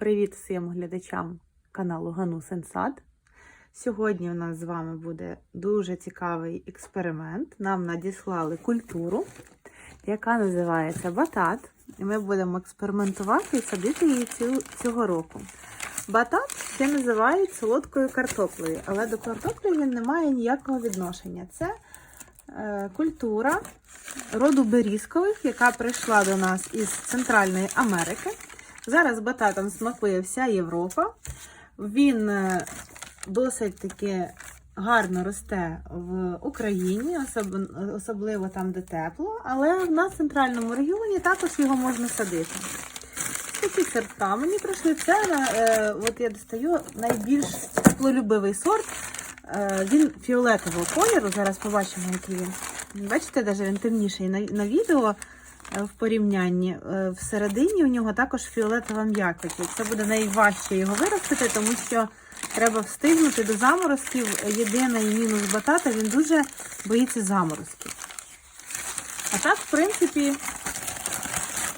Привіт всім глядачам каналу Гану Сенсад. Сьогодні у нас з вами буде дуже цікавий експеримент. Нам надіслали культуру, яка називається батат. І ми будемо експериментувати і садити її цього року. Батат ще називають солодкою картоплею, але до картоплі він не має ніякого відношення. Це е, культура роду берізкових, яка прийшла до нас із Центральної Америки. Зараз бататом смакує вся Європа. Він е, досить таки гарно росте в Україні, особливо там, де тепло, але в нас в центральному регіоні також його можна садити. Такі сорта мені прийшли. Це е, от я достаю найбільш теплолюбивий сорт. Е, він фіолетового кольору. Зараз побачимо, який він. Бачите, навіть він темніший на, на відео в порівнянні. Е, всередині у нього також фіолетова м'якоть. Це буде найважче його виростити, тому що треба встигнути до заморозків. Єдиний мінус батата, він дуже боїться заморозків. А так, в принципі,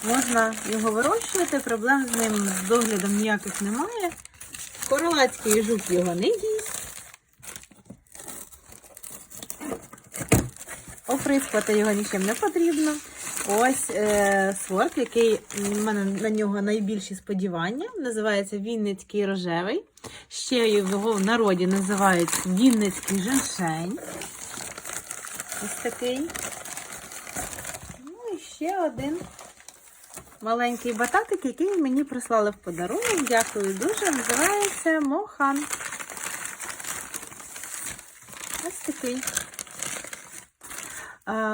можна його вирощувати, проблем з ним з доглядом ніяких немає. Королацький жук його не їсть. Оприскувати його нічим не потрібно. Ось е, сорт, який в мене на нього найбільші сподівання. Називається Вінницький рожевий. Ще його в народі називають Вінницький женшень. Ось такий. Ну і ще один маленький бататик, який мені прислали в подарунок. Дякую дуже. Називається Мохан. Ось такий.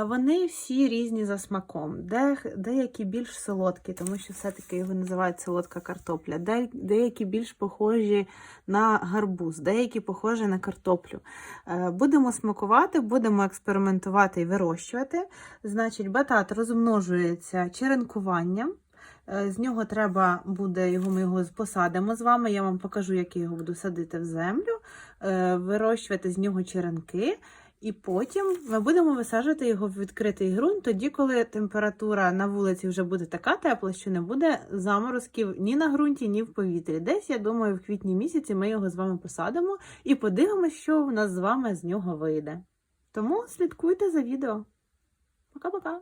Вони всі різні за смаком. Де, деякі більш солодкі, тому що все-таки його називають солодка картопля. Де, деякі більш похожі на гарбуз, деякі похожі на картоплю. Е, Будемо смакувати, будемо експериментувати і вирощувати. Значить, батат розмножується черенкуванням. Е, З нього треба буде його, ми його посадимо з вами. Я вам покажу, як я його буду садити в землю, е, вирощувати з нього черенки. І потім ми будемо висаджувати його в відкритий ґрунт, тоді, коли температура на вулиці вже буде така тепла, що не буде заморозків ні на ґрунті, ні в повітрі. Десь, я думаю, в квітні місяці ми його з вами посадимо і подивимося, що в нас з вами з нього вийде. Тому слідкуйте за відео. Пока-пока!